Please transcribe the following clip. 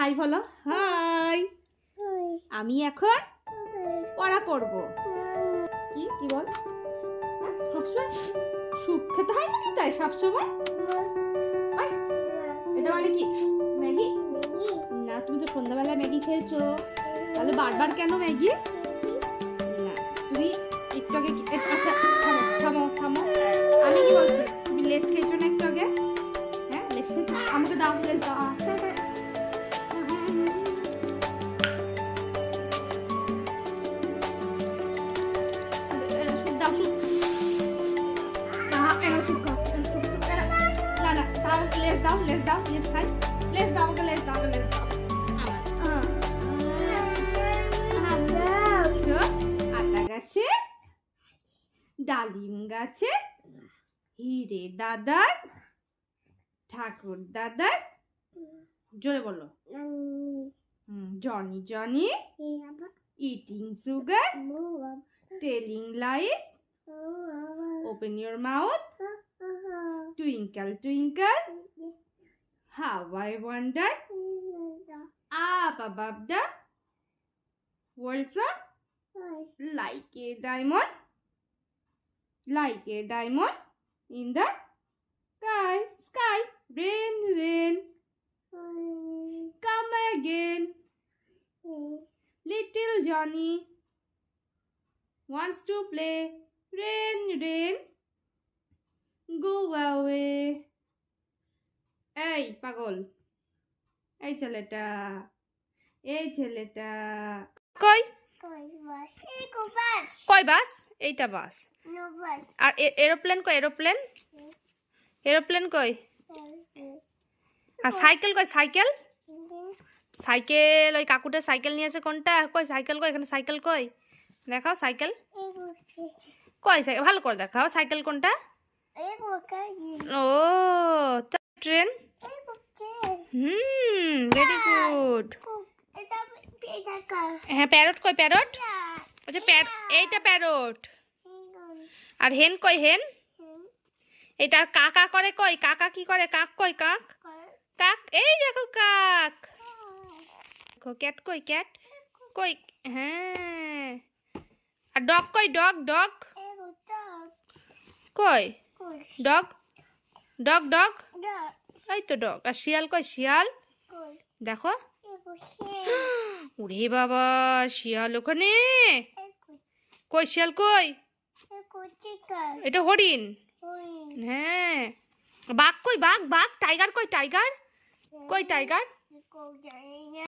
High বলো। High. আমি এখন পড়া করব। কি? কি বল? হ্যাঁ, সবসময় স্যুপ খেতে হয় নাকি তাই সবসময়? ওই, এটা মানে কি? ম্যাগি? না তুমি তো সন্ধ্যাবেলা ম্যাগি খেয়েছো। তাহলে বারবার কেন ম্যাগি? না তুমি একটু আগে আচ্ছা থামো থামো থামো। আমি কি বলছি? তুমি লেস খেয়েছো না একটু আগে? হ্যাঁ লেস খেয়েছো? আমাকে দাও লেস দাও। আহ। এ, স্যুপ দাও স্যুপ আহ, এনো স্যুপ খাও। না না দাও লেস দাও লেস দাও লেস খাই লেস দাও আমাকে লেস দাও লেস দাও আহ। আচ্ছা, আতা গাছে ডালিম গাছে হিরে দাদার ঠাকুর দাদার জোরে বলো Johnny Johnny eating sugar telling lies Open your mouth. Twinkle, twinkle. How I wonder. Up above the world's. Like a diamond. Like a diamond in the sky. Sky. Rain, rain. Come again. Little Johnny wants to play. Rain rain go away. এই পাগল এই ছেলেটা। এই ছেলেটা। কই? কই bus? এইটা bus. আর এরোপ্লেন কই? এরোপ্লেন? এরোপ্লেন কই? আর সাইকেল কই? সাইকেল? সাইকেল ওই কাকুটা সাইকেল নিয়ে আসে কোনটা? কই সাইকেল কই? এখানে সাইকেল কই? দেখাও সাইকেল। কই সাইকেল ভালো করে দেখাও সাইকেল কোনটা? ও ট্রেন হুম ভেরি গুড হ্যাঁ প্যারট কই প্যারট আচ্ছা এইটা প্যারট আর হেন কই হেন এটা কাকা করে কই কাকা কি করে? কাক কই কাক? কাক এই দেখো কাক। ক্যাট কই ক্যাট কই হ্যাঁ। আর ডগ কই ডগ ডগ কই? ডগ? Dog dog? এই তো ডগ। আর শিয়াল কই? শিয়াল? দেখো। ওরে বাবা শিয়াল ওখানে? কই? শিয়াল কই? এটা হরিণ। হ্যাঁ। বাঘ কই? বাঘ বাঘ। টাইগার কই? টাইগার? কই টাইগার?